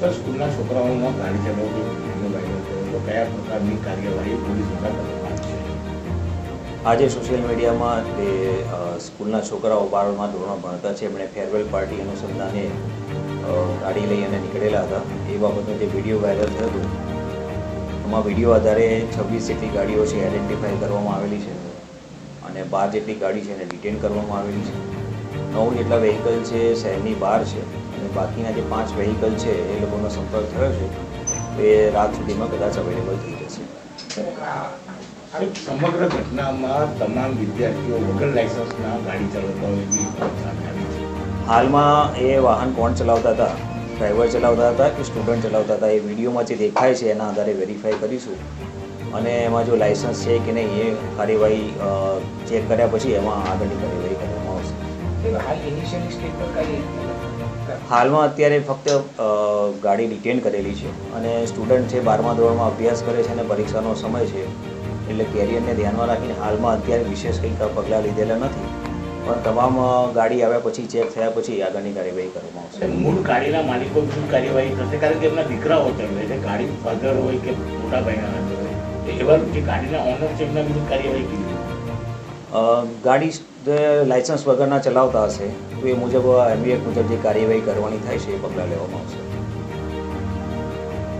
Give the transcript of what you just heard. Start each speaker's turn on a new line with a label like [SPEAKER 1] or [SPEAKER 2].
[SPEAKER 1] Sir, સ્કૂલના છોકરાઓમાં ગાડી ચલાવતી તો કયા પ્રકારની કાર્યવાહી પોલીસ દ્વારા કરવામાં છે?
[SPEAKER 2] આજે સોશિયલ મીડિયામાં તે સ્કૂલના છોકરાઓ બારમાં ધોરણ ભણતા છે. એમણે ફેરવેલ પાર્ટી અનુસંધાને ગાડી લઈ અને નીકળેલા હતા. એ બાબતનો જે વીડિયો વાયરલ થયો હતો, એમાં વીડિયો આધારે છવ્વીસ જેટલી ગાડીઓ છે આઈડેન્ટિફાઈ કરવામાં આવેલી છે અને બાર જેટલી ગાડી છે એને ડિટેન કરવામાં આવેલી છે. નવ જેટલા વ્હીકલ છે, શહેરની બહાર છે. બાકીના જે પાંચ વેહિકલ છે એ લોકોનો સંપર્ક થયો છે એ રાત સુધીમાં કદાચ અવેલેબલ થઈ જશે.
[SPEAKER 1] સમગ્ર ઘટનામાં તમામ વિદ્યાર્થીઓ વગર લાયસન્સના ગાડી ચલાવતા હોય એવી
[SPEAKER 2] હાલમાં એ વાહન કોણ ચલાવતા હતા? ડ્રાઈવર ચલાવતા હતા કે સ્ટુડન્ટ ચલાવતા હતા? એ વિડીયોમાં જે દેખાય છે એના આધારે વેરીફાઈ કરીશું. અને એમાં જો લાયસન્સ છે કે નહીં એ કાર્યવાહી ચેક કર્યા પછી એમાં આગળની કાર્યવાહી કરવામાં આવશે.
[SPEAKER 3] હાલ ઇનિશિયલી સ્ટેટમેન્ટ કઈ
[SPEAKER 2] હાલમાં અત્યારે ફક્ત ગાડી ડિટેન કરેલી છે અને સ્ટુડન્ટ છે બારમા ધોરણમાં અભ્યાસ કરે છે અને પરીક્ષાનો સમય છે. એટલે કેરિયરને ધ્યાનમાં રાખીને હાલમાં અત્યારે વિશેષ કંઈક પગલાં લીધેલા નથી. પણ તમામ ગાડી આવ્યા પછી ચેક થયા પછી આગળની કાર્યવાહી કરવામાં આવશે.
[SPEAKER 1] મૂળ ગાડીના માલિકો શું કાર્યવાહી થશે કારણ કે એમના દીકરાઓ હોય છે ગાડી ફાધર હોય કે મોટા ભાઈના હોય એવા જે ગાડીના ઓનર છે એમના વિરુદ્ધ કાર્યવાહી કીધી
[SPEAKER 2] ગાડી લાયસન્સ વગરના ચલાવતા હશે તો એ મુજબ એમવીએફ મુજબ જે કાર્યવાહી કરવાની થાય છે એ પગલાં લેવામાં આવશે.